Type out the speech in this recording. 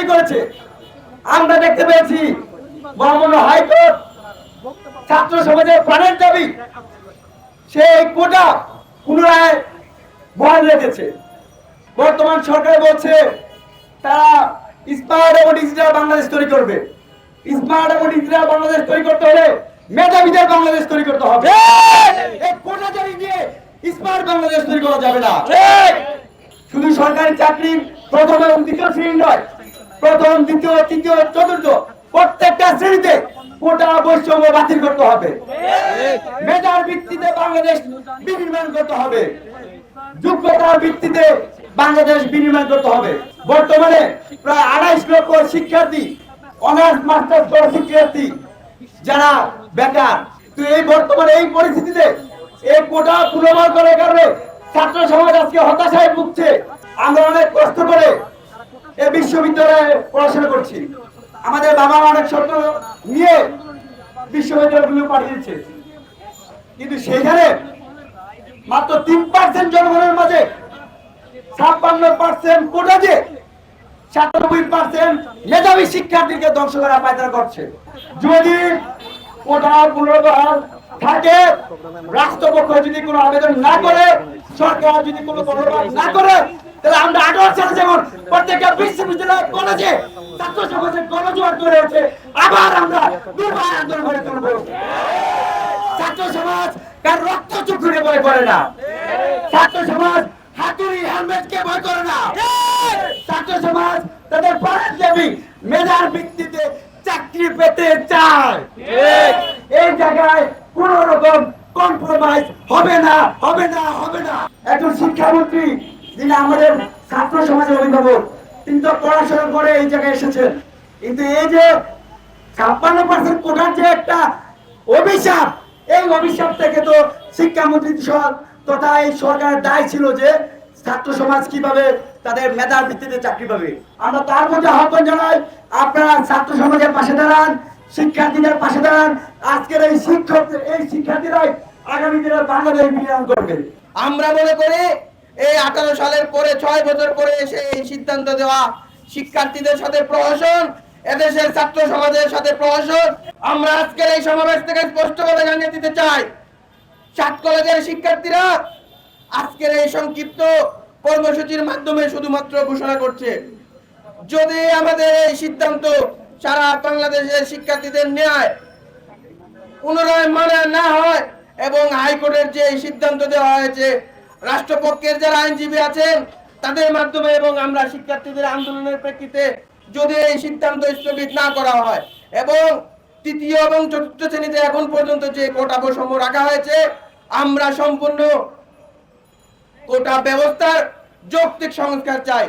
জারি করেছে। আমরা দেখতে পেয়েছি মহামান্য হাইকোর্ট ছাত্র সমাজের প্রাণের দাবি সেই কোটা পুনরায় বহাল রেখেছে। বর্তমান সরকার বলছে তারা স্মার্ট এবং ডিজিটাল বাংলাদেশ তৈরি করবে। স্মার্ট এবং ডিজিটাল বাংলাদেশ তৈরি করতে হলে মেধাবীদের বাংলাদেশ তৈরি করতে হবে। এই কোটা জারি দিয়ে স্মার্ট বাংলাদেশ তৈরি করা যাবে না। শুধু সরকারি চাকরির প্রথম এবং দ্বিতীয় শ্রেণি নয় প্রথম, দ্বিতীয়, তৃতীয়, চতুর্থ প্রত্যেকটা শ্রেণীতে কোটা বৈষম্য বাতিল করতে হবে। মেধার ভিত্তিতে বাংলাদেশ বিনির্মাণ করতে হবে। যোগ্যতার ভিত্তিতে বাংলাদেশ বিনির্মাণ করতে হবে। বর্তমানে প্রায় আড়াইশ লক্ষ শিক্ষার্থী, অনার্স, মাস্টার্স করা শিক্ষার্থী যারা বেকার। তো এই বর্তমানে এই পরিস্থিতিতে এই কোটা পুনর্বার করার কারণে ছাত্র সমাজ আজকে হতাশায় ভুগছে। আমরা অনেক কষ্ট করে এই বিশ্ববিদ্যালয়ে পড়াশোনা করছি। আমাদের বাবা মা অনেক স্বপ্ন নিয়ে বিশ্ববিদ্যালয়গুলো পাঠিয়েছে। কিন্তু সেখানে মাত্র তিন পার্সেন্ট জনগণের মাঝে ছাপ্পান্ন পার্সেন্ট কোটা যে সাতানব্বই পার্সেন্ট মেধাবী শিক্ষার্থীকে ধ্বংস করা পায়তারা করছে। যদি কোটা পুনর্বহাল থাকে, রাষ্ট্রপক্ষ যদি কোনো আবেদন না করে, সরকার যদি কোনো না করে, তাহলে আমরা আঠারো সালে যেমন প্রত্যেকটা বিশ্ববিদ্যালয়, কলেজে ছাত্র সমাজের গণজোয়ার করে আছে আবার আমরা দুর্বার আন্দোলন করে তুলবো। ছাত্র সমাজ কার রক্ত চুকুরে ভয় করে না। ছাত্র সমাজ হাতুড়ি হেলমেট কে ভয় করে না। ছাত্র সমাজ তাদের প্রাণের দেবী, মেধার ভিত্তিতে চাকরি পেতে চায়। এই জায়গায় কোন রকম কম্প্রোমাইজ হবে না হবে না হবে না। একজন শিক্ষামন্ত্রী যিনি আমাদের ছাত্র সমাজের অভিভাবক তিনি তো পড়াশোনা করে এই জায়গায় এসেছেন কিন্তু এই যে ছাপ্পান্ন পার্সেন্ট কোটার যে একটা অভিশাপ, এই অভিশাপ থেকে তো শিক্ষামন্ত্রী তথা এই সরকারের দায় ছিল যে ছাত্র সমাজ কীভাবে তাদের মেধার ভিত্তিতে চাকরি পাবে। আমরা তার মধ্যে আহ্বান জানাই, আপনারা ছাত্র সমাজের পাশে দাঁড়ান, শিক্ষার্থীদের পাশে দাঁড়ান, আজকের এই শিক্ষক এই শিক্ষার্থীরাই আগামী দিনের বাংলাদেশ বিনিয়োগ করবে। আমরা মনে করি এই আঠারো সালের পরে, ছয় বছর পরে এসে এই সিদ্ধান্ত দেওয়া শিক্ষার্থীদের সাথে প্রহসন, এদেশের ছাত্র সমাজের সাথে প্রহসন। আমরা আজকের এই সমাবেশ থেকে স্পষ্ট করে জানিয়ে দিতে চাই সাত কলেজের শিক্ষার্থীরা আজকের এই সংক্ষিপ্ত কর্মসূচির মাধ্যমে শুধুমাত্র ঘোষণা করছে, যদি আমাদের এই সিদ্ধান্ত সারা বাংলাদেশের শিক্ষার্থীদের ন্যায় পুনরায় মানা না হয় এবং হাইকোর্টের যে সিদ্ধান্ত দেওয়া হয়েছে রাষ্ট্রপক্ষের যারা আইনজীবী আছেন, তাদের মাধ্যমে এবং আমরা শিক্ষার্থীদের আন্দোলনের প্রেক্ষিতে যদি এই সিদ্ধান্ত স্থগিত না করা হয়, এবং তৃতীয় এবং চতুর্থ শ্রেণীতে এখন পর্যন্ত যে কোটা বৈষম্য রাখা হয়েছে, আমরা সম্পূর্ণ কোটা ব্যবস্থার যৌক্তিক সংস্কার চাই।